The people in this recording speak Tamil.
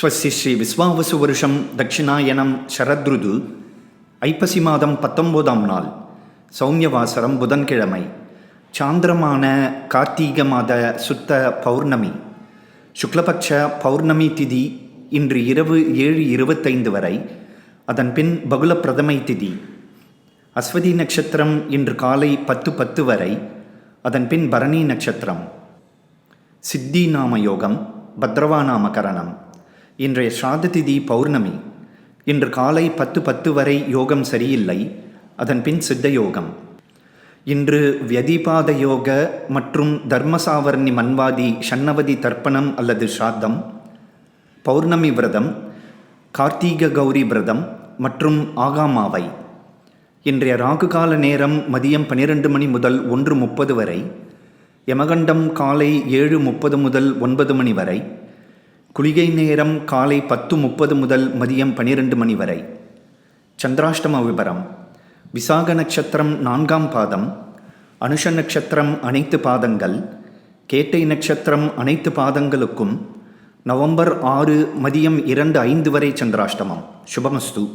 ஸ்வஸ்ய ஸ்ரீ விஸ்வாவசு வருஷம் தட்சிணாயனம் சரத்ருது ஐப்பசி மாதம் பத்தொம்போதாம் நாள் சௌமியவாசரம் புதன்கிழமை சாந்திரமான கார்த்தீக மாத சுத்த பௌர்ணமி சுக்லபக்ஷ பௌர்ணமி திதி இன்று இரவு ஏழு இருபத்தைந்து வரை அதன் பின் பகுல பிரதமை திதி அஸ்வதி நட்சத்திரம் இன்று காலை பத்து பத்து வரை அதன் பின் பரணி நட்சத்திரம். சித்தி நாம யோகம் பத்ரவா நாம கரணம் இன்றைய ஸ்ராத திதி பௌர்ணமி. இன்று காலை பத்து பத்து வரை யோகம் சரியில்லை. அதன் பின் சித்த யோகம் இன்று வியதிபாத யோக மற்றும் தர்மசாவர்ணி மன்வாதி ஷண்ணவதி தர்ப்பணம் அல்லது ஸ்ராத்தம் பௌர்ணமி விரதம் கார்த்தீக கௌரி விரதம் மற்றும் ஆகாமாவை. இன்றைய ராகுகால நேரம் மதியம் பன்னிரண்டு மணி முதல் ஒன்று முப்பது வரை யமகண்டம் காலை ஏழு முப்பது முதல் ஒன்பது மணி வரை குளிகை நேரம் காலை பத்து முப்பது முதல் மதியம் பனிரெண்டு மணி வரை. சந்திராஷ்டம விபரம். விசாக நட்சத்திரம் நான்காம் பாதம். அனுஷ நட்சத்திரம் அனைத்து பாதங்கள். கேட்டை நட்சத்திரம் அனைத்து பாதங்களுக்கும் நவம்பர் ஆறு மதியம் இரண்டு ஐந்து வரை சந்திராஷ்டமம். சுபமஸ்து.